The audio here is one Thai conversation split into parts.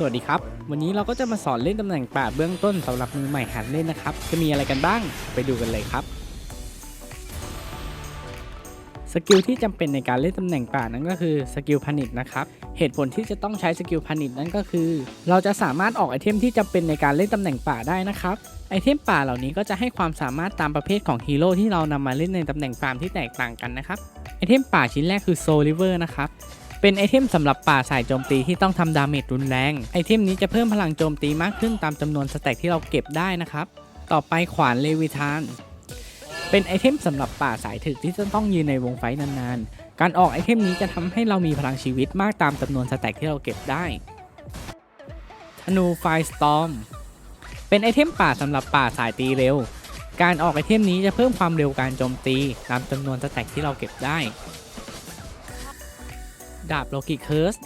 สวัสดีครับ วันนี้เราก็จะมาสอนเล่นตำแหน่งป่าเบื้องต้นสำหรับมือใหม่หัดเล่นนะครับ จะมีอะไรกันบ้างไปดูกันเลยครับ สกิลที่จำเป็นในการเล่นตำแหน่งป่านั้นก็คือสกิลพานิชนะครับ เหตุผลที่จะต้องใช้สกิลพานิชนั้นก็คือ เราจะสามารถออกไอเทมที่จำเป็นในการเล่นตำแหน่งป่าได้นะครับไอเทมป่าเหล่านี้ก็จะให้ความสามารถตามประเภทของฮีโร่ที่เรานำมาเล่นในตำแหน่งฟาร์มที่แตกต่างกันนะครับไอเทมป่าชิ้นแรกคือโซลิเวอร์นะครับ เป็นไอเทมสำหรับป่าสายโจมตีที่ต้องทำดาเมจรุนแรง ไอเทมนี้จะเพิ่มพลังโจมตีมากขึ้นตามจำนวนสแต็กที่เราเก็บได้นะครับ ต่อไปขวานเลวิทาน เป็นไอเทมสำหรับป่าสายถึกที่จะต้องยืนในวงไฟนานๆ การออกไอเทมนี้จะทำให้เรามีพลังชีวิตมากตามจำนวนสแต็กที่เราเก็บได้ ธนูไฟสตอม เป็นไอเทมป่าสำหรับป่าสายตีเร็ว การออกไอเทมนี้จะเพิ่มความเร็วการโจมตีตามจำนวนสแต็กที่เราเก็บได้ ดาบโลกิเคิร์ส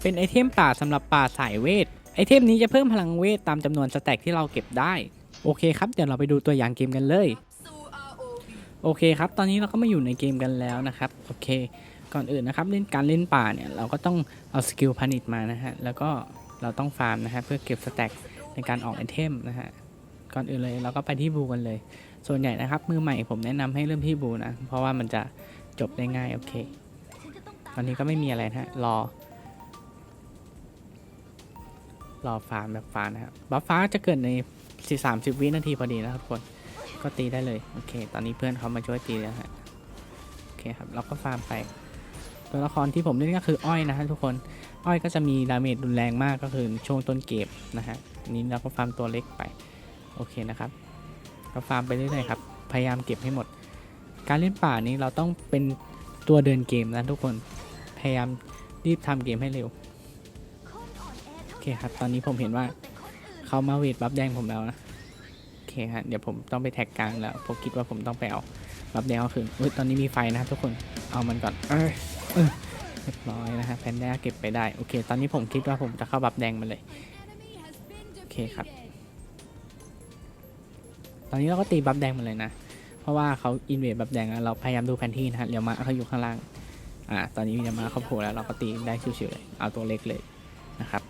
เป็นไอเทมป่าสำหรับป่าสายเวท ไอเทมนี้จะเพิ่มพลังเวทตามจำนวนสแต็กที่เราเก็บได้ โอเคครับ เดี๋ยวเราไปดูตัวอย่างเกมกันเลย โอเคครับ ตอนนี้เราก็มาอยู่ในเกมกันแล้วนะครับ โอเค ก่อนอื่นนะครับเล่นการเล่นป่าเนี่ยเราก็ต้องเอาสกิลพานิชมานะฮะ แล้วก็เราต้องฟาร์มนะฮะเพื่อเก็บสแต็กในการออกไอเทมนะฮะ ก่อนอื่นเลยเราก็ไปที่บูกันเลย ส่วนใหญ่นะครับมือใหม่ผมแนะนำให้เริ่มที่บูนะ เพราะว่ามันจะจบได้ง่ายโอเค ตอนนี้ก็ไม่มีอะไรนะฮะ รอ รอฟาร์มแบบฟาร์มนะครับบัฟฟ้าจะเกิดในสี่สามสิบวินาทีพอดีนะครับทุกคน ก็ตีได้เลย โอเค ตอนนี้เพื่อนเขามาช่วยตีแล้วฮะ โอเคครับ เราก็ฟาร์มไป ตัวละครที่ผมเล่นก็คืออ้อยนะฮะทุกคน อ้อยก็จะมีดาเมจรุนแรงมากก็คือช่วงต้นเกมนะฮะ นี้เราก็ฟาร์มตัวเล็กไป โอเคนะครับก็ฟาร์มไปเรื่อยๆครับ พยายามเก็บให้หมด การเล่นป่านี้เราต้องเป็นตัวเดินเกมนะทุกคน ยายามรีบทำเกมให้เร็ว โอเคครับ ตอนนี้ผมเห็นว่าเขามาเวทบัฟแดงผมแล้วนะ โอเคฮะ เดี๋ยวผมต้องไปแท็กกลางแล้ว ผมคิดว่าผมต้องไปเอาบัฟแดงเอาคืนอุ้ยตอนนี้มีไฟนะครับทุกคน เอามันก่อน เอยเออเรียบร้อยนะฮะแพนด้าเก็บไปได้ โอเค ตอนนี้ผมคิดว่าผมจะเข้าบัฟแดงมาเลย โอเคครับ ตอนนี้เราก็ตีบัฟแดงมาเลยนะ เพราะว่าเขาอินเวดบัฟแดงแล้วเราพยายามดูแผนที่นะฮะ เดี๋ยวมาเขาอยู่ข้างล่าง อ่าตอนนี้เดี๋ยวมาเขาโผล่แล้วเราก็ตีได้ชิวๆเลย เอาตัวเล็กเลยนะครับ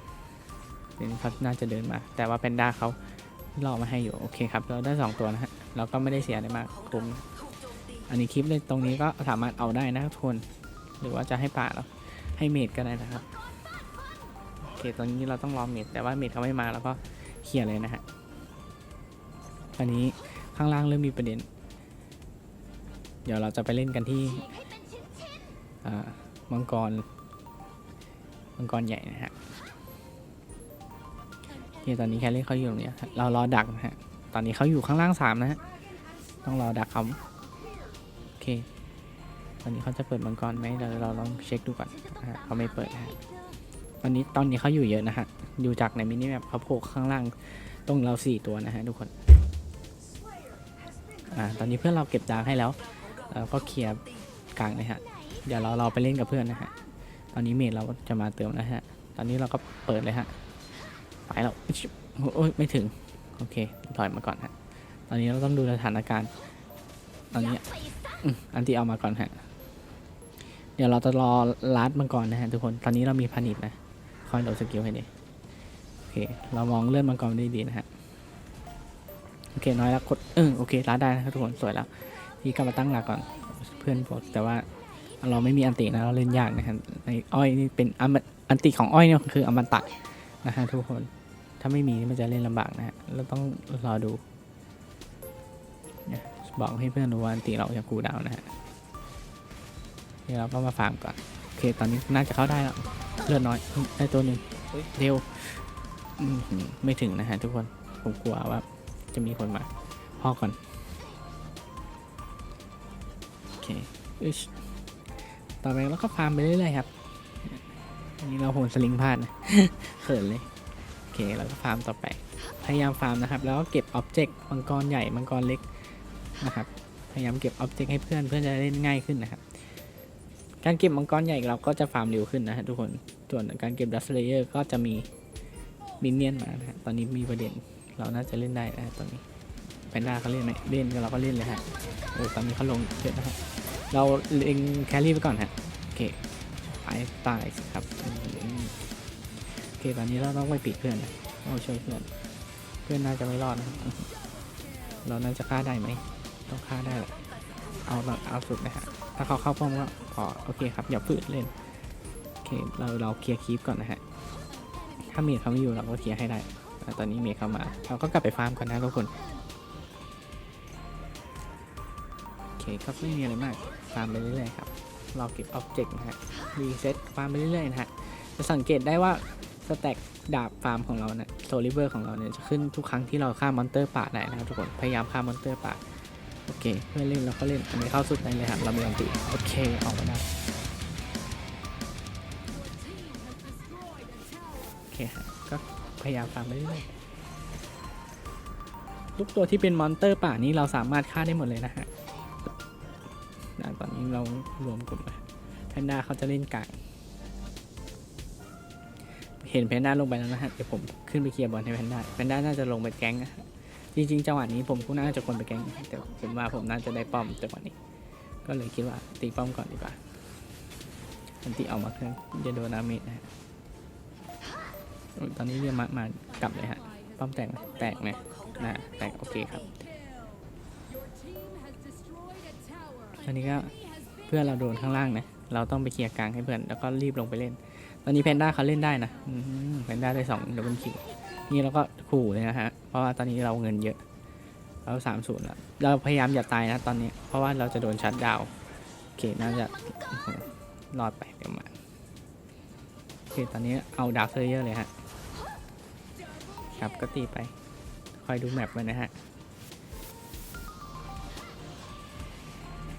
เดี๋ยวนี้เขาน่าจะเดินมา แต่ว่าแพนด้าเขาล่อมาให้อยู่โอเคครับ เราได้สองตัวนะฮะเราก็ไม่ได้เสียอะไรมากคุ้มอันนี้คลิปเลยตรงนี้ก็สามารถเอาได้นะทุกคน หรือว่าจะให้ป่าเราให้เมดก็ได้นะครับโอเคตอนนี้เราต้องรอเมดแต่ว่าเมดเขาไม่มาแล้วก็เคลียร์เลยนะฮะตอนนี้ข้างล่างเริ่มมีประเด็น เดี๋ยวเราจะไปเล่นกันที่ มังกร มังกรใหญ่นะฮะที่ตอนนี้แคลรี่เขาอยู่ตรงนี้เรารอดักนะฮะ ตอนนี้เขาอยู่ข้างล่างสามนะฮะ ต้องรอดักเขาโอเค ตอนนี้เขาจะเปิดมังกรไหมเราเราลองเช็คดูก่อนนะฮะเขาไม่เปิดนะฮะตอนนี้ตอนนี้เขาอยู่เยอะนะฮะดูจากในมินิแมปเขาโผล่ข้างล่างตรงเราสี่ตัวนะฮะทุกคน อ่า ตอนนี้เพื่อนเราเก็บดาร์กให้แล้วเราก็เคลียร์กลางเลยฮะ เดี๋ยวเราเราไปเล่นกับเพื่อนนะฮะ ตอนนี้เมดเราจะมาเติมนะฮะ ตอนนี้เราก็เปิดเลยฮะ ไปแล้วโอ้ยไม่ถึง โอเค ถอยมาก่อนฮะ ตอนนี้เราต้องดูสถานการณ์ ตอนนี้อันที่เอามาก่อนฮะ เดี๋ยวเราจะรอลัดมังกรนะฮะทุกคน ตอนนี้เรามีพันิดนะ คอยโหลดสกิลให้ดีโอเค เรามองเลื่อนมังกรได้ดีนะฮะ โอเคน้อยแล้วกดเออโอเครัดได้นะครับทุกคน สวยแล้ว ที่กลับมาตั้งหลักก่อน เพื่อนบอกแต่ว่า เราไม่มีอันตินะเราเล่นยากนะครับในอ้อยนี่เป็นอันติของอ้อยเนี่ยคืออมตะนะฮะทุกคนถ้าไม่มีนี่มันจะเล่นลำบากนะฮะเราต้องรอดูเนี่ยบอกให้เพื่อนรู้ว่าอันติเราจะกูดาวนะฮะเดี๋ยวเราก็มาฟาร์มก่อนโอเคตอนนี้น่าจะเข้าได้แล้วเลือดน้อยได้ตัวหนึ่งเร็วไม่ถึงนะฮะทุกคนผมกลัวว่าจะมีคนมาพ่อก่อนโอเคอ ต่อไปเราก็ฟาร์มไปเรื่อยๆครับอันนี้เราโหนสลิงพลาดนะเขินเลยโอเคเราก็ฟาร์มต่อไป พยายามฟาร์มนะครับ แล้วก็เก็บอ็อบเจกต์มังกรใหญ่มังกรเล็กนะครับ พยายามเก็บอ็อบเจกต์ให้เพื่อนเพื่อนจะเล่นง่ายขึ้นนะครับ การเก็บมังกรใหญ่เราก็จะฟาร์มเร็วขึ้นนะฮะทุกคนส่วนการเก็บดัสเลเยอร์ก็จะมีมินเนี่ยนมานะฮะตอนนี้มีประเด็นเราน่าจะเล่นได้นะตอนนี้แพนด้าเขาเล่นไหมเล่นเราก็เล่นเลยฮะโอ้ตอนนี้เขาลงเยอะนะฮะ เราเล็งแครี่ไปก่อนฮะโอเคไปตายครับโอเคตอนนี้เราต้องไปปิดเพื่อนนะต้องช่วยเพื่อน เพื่อนน่าจะไม่รอดนะเราน่าจะฆ่าได้ไหมต้องฆ่าได้แหละเอาเอาสุดนะฮะถ้าเขาเข้าป้อมก็พอโอเคครับอย่าฝืนเล่นโอเคเราเราเคลียร์คีปก่อนนะฮะถ้าเมดเขาไม่อยู่เราก็เคลียร์ให้ได้แต่ตอนนี้เมดเขามาเราก็กลับไปฟาร์มกันนะทุกคนโอเคก็ไม่มีอะไรมาก ฟาร์มไปเรื่อยๆครับเราเก็บอ็อบเจกต์นะฮะรีเซ็ตฟาร์มไปเรื่อยๆนะฮะจะสังเกตได้ว่าสแต็กดาบฟาร์มของเราเนี่ยโซลิเวอร์ของเราเนี่ยจะขึ้นทุกครั้งที่เราฆ่ามอนเตอร์ป่าได้นะครับทุกคนพยายามฆ่ามอนเตอร์ป่าโอเคเพื่อนเล่นเราก็เล่นอันนี้เข้าสุดได้เลยครับเรามีอันติโอเคออกมาได้โอเคฮะก็พยายามฟาร์มไปเรื่อยๆทุกตัวที่เป็นมอนเตอร์ป่านี้เราสามารถฆ่าได้หมดเลยนะฮะะตอนนี้เรารวมกลุ่มแล้วแพนด้าเขาจะเล่นกลางเห็นแพนด้าลงไปแล้วนะฮะ เดี๋ยวผมขึ้นไปเคลียร์บอลให้แพนด้าแพนด้าน่าจะลงไปแก๊งนะฮะจริงๆจังหวะนี้ผมก็น่าจะควรไปแก๊งแต่ผมว่าผมน่าจะได้ป้อมจังหวะนี้ ก็เลยคิดว่าตีป้อมก่อนดีกว่าอันตีเอามาเครื่องจะโดนดาเมจนะฮะตอนนี้เรียมะมากลับเลยฮะ ป้อมแตกไหมแตกไหมนะแตกโอเคครับ ตอนนี้ก็เพื่อนเราโดนข้างล่างนะ เราต้องไปเคลียร์กลางให้เพื่อน แล้วก็รีบลงไปเล่น ตอนนี้แพนด้าเขาเล่นได้นะแพนด้าได้สองดับเบิลคิวนี่เราก็ขู่เลยนะฮะ เพราะว่าตอนนี้เราเงินเยอะ เราสามศูนย์แล้ว เราพยายามอย่าตายนะตอนนี้ เพราะว่าเราจะโดนชัดดาวโอเคน่าจะรอดไปเดี๋ยวมาโอเคตอนนี้เอาดาวเซอร์เยอะเลยฮะ ครับก็ตีไป คอยดูแมปไว้นะฮะ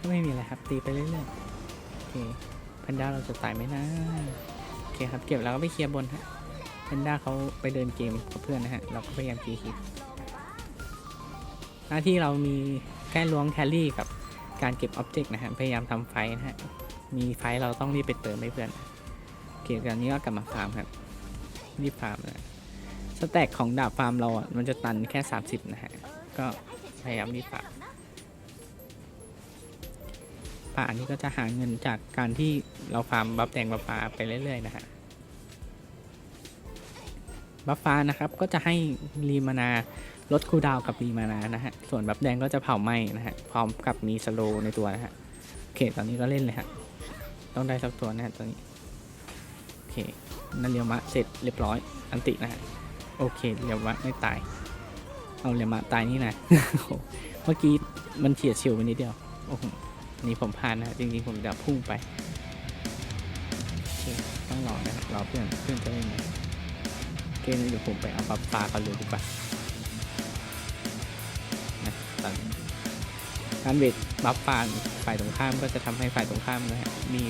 ก็ไม่มีอะไรครับ ตีไปเรื่อยๆ โอเคแพนด้าเราจะตายไหมนะ โอเคครับ เก็บแล้วก็ไปเคลียร์บนฮะแพนด้าเขาไปเดินเกมกับเพื่อนนะฮะ เราก็พยายามเคลียร์คลิปหน้าที่เรามีแค่ล้วงแคลรี่กับการเก็บอ็อบเจกต์นะฮะ พยายามทำไฟนะฮะ มีไฟเราต้องรีบไปเติมให้เพื่อน โอเคตอนนี้ก็กลับมาฟาร์มครับ รีบฟาร์มนะสแต็กของดาบฟาร์มเราอะ มันจะตันแค่ 30 นะฮะ ก็พยายามรีบฟาร์ม ป่านี้ก็จะหาเงินจากการที่เราฟาร์มบัฟแดงบัฟฟ้าไปเรื่อยๆนะฮะบัฟฟ้านะครับก็จะให้รีมานาลดคูดาวกับรีมานานะฮะส่วนบัฟแดงก็จะเผาไหม้นะฮะพร้อมกับมีสโลในตัวนะฮะโอเคตอนนี้ก็เล่นเลยฮะต้องได้สักตัวนะฮะตอนนี้โอเคนั่นเรียวมะเสร็จเรียบร้อยอันตินะฮะโอเคเรียวมะไม่ตายเอาเรียวมะตายนี่นะเมื่อกี้มันเฉียดเฉิวไปนิดเดียวโอ้โห นี่ผมพลาดนะจริงๆผมจะพุ่งไปโอเคต้องรอนะครับรอเพื่อนเพื่อนจะเล่นไหมโอเคงั้เดี๋ยวผมไปเอาปลาปลากันเลยดีกว่านะตอนการเวทบัฟปาฝ่ายตรงข้ามก็จะทำให้ฝ่ายตรงข้ามนะฮะมี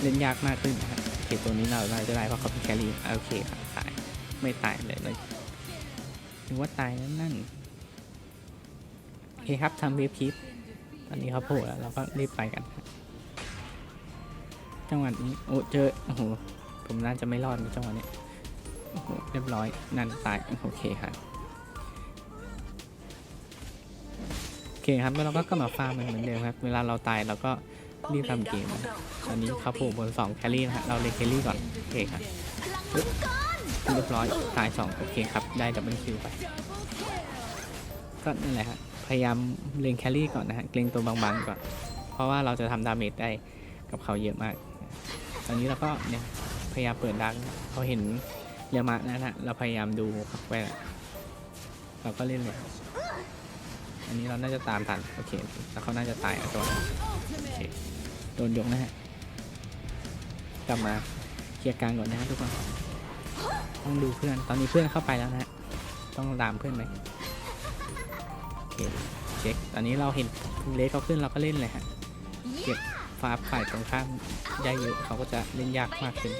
เล่นยากมากขึ้นนะฮะโอเคตัวนี้เราน่าจะได้เพราะเขาเป็นแครี่โอเคครับตายไม่ตายเลยเลยนึกว่าตายนั่นนั่นโอเคครับทำเวฟคิป อนนี้เขาโผล่แล้วเราก็รีบไปกัน จังหวะนี้โอ้เจอโอ้โหผมน่าจะไม่รอดในจังหวะนี้โอ้โหเรียบร้อยนั่นตายโอเคครับโอเคครับแล้วเราก็กลับมาฟาร์มเหมือนเดิมครับ เวลาเราตายเราก็รีบทำเกมนะตอนนี้เขาโผล่บนสองแคลรี่นะฮะเราเลยแคลรี่ก่อนโอเคครับเรียบร้อยตายสองโอเคครับได้ดับเบิลคิวไปก็นั่นแหละฮะ พยายามเล็งแครี่ก่อนนะฮะเกรงตัวบางๆก่อน เพราะว่าเราจะทำดาเมจได้กับเขาเยอะมาก ตอนนี้เราก็เนี่ยพยายามเปิดดังเขาเห็นเรียมานะฮะเราพยายามดูครับไว้เราก็เล่นเลยอันนี้เราน่าจะตามทันโอเคแล้วเขาน่าจะตายอะตัวนั้โอเคโดนยกนะฮะกลับมาเคลียร์กลางก่อนนะฮะทุกคนต้องดูเพื่อนตอนนี้เพื่อนเข้าไปแล้วนะฮะต้องตามเพื่อนไหม เคเช็คตอนนี้เราเห็นเลสเขาขึ้นเราก็เล่นเลยฮะเก็บฟ้าฝ่ายตรงข้ามได้เยอะเขาก็จะเล่นยากมากขึ้น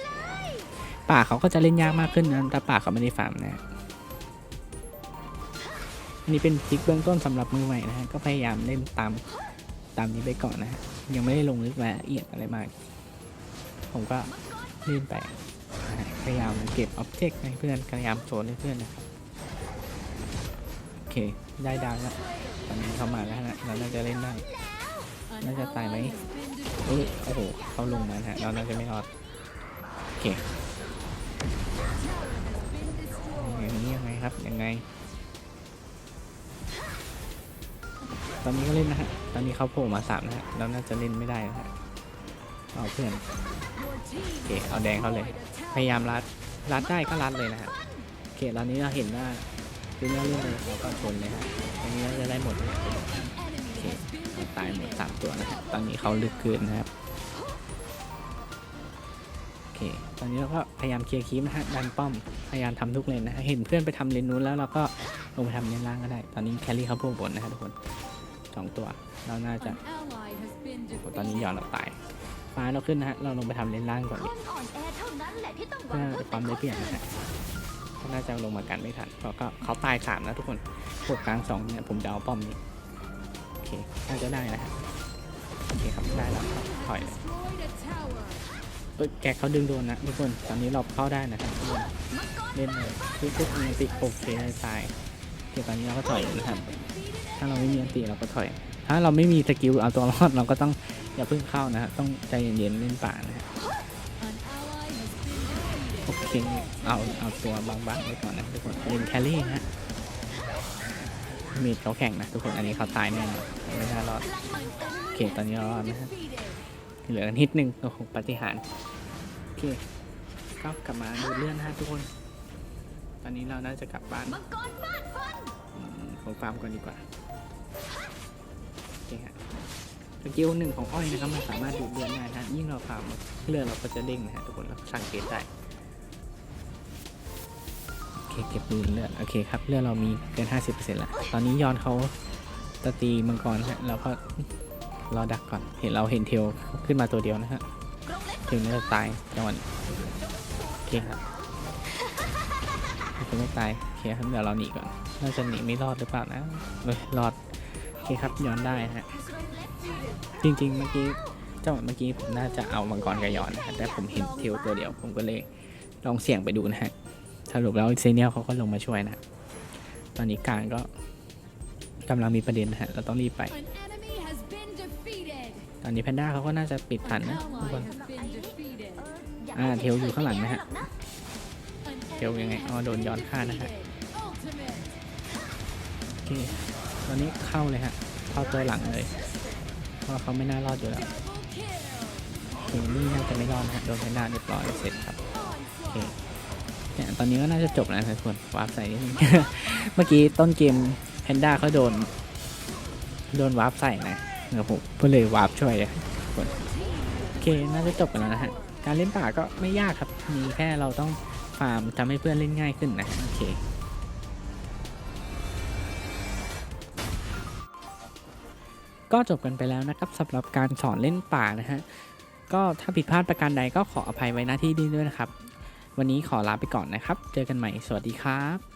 ป่าเขาก็จะเล่นยากมากขึ้นนะแต่ป่าเขาไม่ได้ฟาร์มนะฮะอันนี้เป็นทริกเบื้องต้นสำหรับมือใหม่นะฮะก็พยายามเล่นตามตามนี้ไปก่อนนะฮะยังไม่ได้ลงลึกรายละเอียดอะไรมาก ผมก็เล่นไปพยายามเก็บอ็อบเจกต์ให้เพื่อนพยายามโซนให้เพื่อนนะครับ เค ได้ดาวแล้วตอนนี้เข้ามาแล้วนะเราน่าจะเล่นได้ น่าจะตายไหมเอ้ยโอ้โห เขาลงมาฮะ เราน่าจะไม่รอด โอเคครับ ยังไง ตอนนี้ก็เล่นนะฮะ ตอนนี้เขาโผล่มาสามนะฮะแล้วน่าจะเล่นไม่ได้นะฮะ เอาเพื่อน โอเค เอาแดงเขาเลย พยายามรัด รัดได้ก็รัดเลยนะฮะ โอเคตอนนี้เราเห็นว่า คือเนื้อเรื่องเลยเราก็ชนเลยฮะตอนนี้จะได้หมดนะโอเคตายหมดสามตัวนะฮะตอนนี้เขาลึกเกินนะครับโอเค ตอนนี้เราก็พยายามเคลียร์คีมนะฮะดันป้อมพยายามทำทุกเลนนะฮะเห็นเพื่อนไปทำเลนนู้นแล้วเราก็ลงไปทำเลนล่างก็ได้ ตอนนี้แคลรี่เขาโผล่บนนะครับทุกคนสองตัวเราน่าจะโอ้ตอนนี้ยอนเราตายฟ้าเราขึ้นนะฮะเราลงไปทำเลนล่างก่อนคดินอ่อนแอเท่านั้นแหละที่ต้องหวัเพื่อความได้เปรียบนะฮะ เขาน่าจะลงมากันไม่ทันเพราะก็เขาตายสามนะทุกคนพวกกลางสองเนี่ยผมจะเอาป้อมนี้โอเคน่าจะได้นะฮะโอเคครับได้แล้วครับถอยเลยเอ้ยแกเขาดึงโดนนะทุกคนตอนนี้เราเข้าได้นะครับทุกคนเล่นเลยทุกทุกมีอันติโอเคเลยตายโอเคตอนนี้เราก็ถอยนะครับ ถ้าเราไม่มีอันติเราก็ถอย ถ้าเราไม่มีสกิลเอาตัวรอดเราก็ต้องอย่าเพิ่งเข้านะฮะต้องใจเย็นๆเล่นป่านะฮะ โอเค เอาเอาตัวบางๆไว้ก่อนนะทุกคนเล่นแครี่นะฮะมีดเขาแข่งนะทุกคนอันนี้เขาตายแน่นไม่น่ารอดโอเคตอนนี้รอดนะฮะเหลือนิดนึงโอ้โหปฏิหารโอเคก็กลับมาดูเลื่อนนะฮะทุกคน ตอนนี้เราน่าจะกลับบ้านมังฟาดฟันอืมผมฟาร์มก่อนดีกว่าโอเคฮะสกิลหนึ่งของอ้อยนะครับมันสามารถดูดเลือดได้นะฮะยิ่งเราฟาร์มเลือดเราก็จะเด้งนะฮะทุกคนเราสังเกตได้ คเก็บดูดเลือดโอเคครับเลือดเรามีเกิน 50%แล้วตอนนี้ยอนเขาตะตีมังกรฮะเราก็รอดักก่อนเห็นเราเห็นเทลขึ้นมาตัวเดียวนะฮะเทลน่าจะตายจังหวะโอเคครับเทลไม่ตายโอเคครับเดี๋ยวเราหนีก่อนน่าจะหนีไม่รอดหรือเปล่านะเฮ้ยรอดโอเคครับย้อนได้นะฮะจริงๆเมื่อกี้จังหวะเมื่อกี้ผมน่าจะเอามังกรกับย้อนนะฮะแต่ผมเห็นเทลตัวเดียวผมก็เลยลองเสี่ยงไปดูนะฮะ สรุปแล้วเซเนียลเขาก็ลงมาช่วยนะ ตอนนี้กลางก็กำลังมีประเด็นนะฮะ เราต้องรีบไป ตอนนี้แพนด้าเขาก็น่าจะปิดทันนะทุกคนอ่าเทลอยู่ข้างหลังนะฮะ เทลยังไง อ๋อโดนย้อนฆ่านะฮะ โอเค ตอนนี้เข้าเลยฮะ เข้าตัวหลังเลย เพราะเขาไม่น่ารอดอยู่แล้วโอเคนี่น่าจะไม่รอดนะฮะ โดนแพนด้าเรียบร้อยเสร็จครับ โอเค เนี่ยตอนนี้ก็น่าจะจบแล้วทุกคนวาร์ปใส่นิดนึงเมื่อกี้ต้นเกมแพนด้าเขาโดน โดนวาร์ปใส่นะเดี๋ยวผมก็เลยวาร์ปช่วยอะทุกคนโอเคน่าจะจบกันแล้วนะฮะการเล่นป่าก็ไม่ยากครับมีแค่เราต้องฟาร์มทำให้เพื่อนเล่นง่ายขึ้นนะโอเคก็จบกันไปแล้วนะครับสำหรับการสอนเล่นป่านะฮะก็ถ้าผิดพลาดประการใดก็ขออภัยไว้หน้าที่นี้ด้วยนะครับ วันนี้ขอลาไปก่อนนะครับ เจอกันใหม่ สวัสดีครับ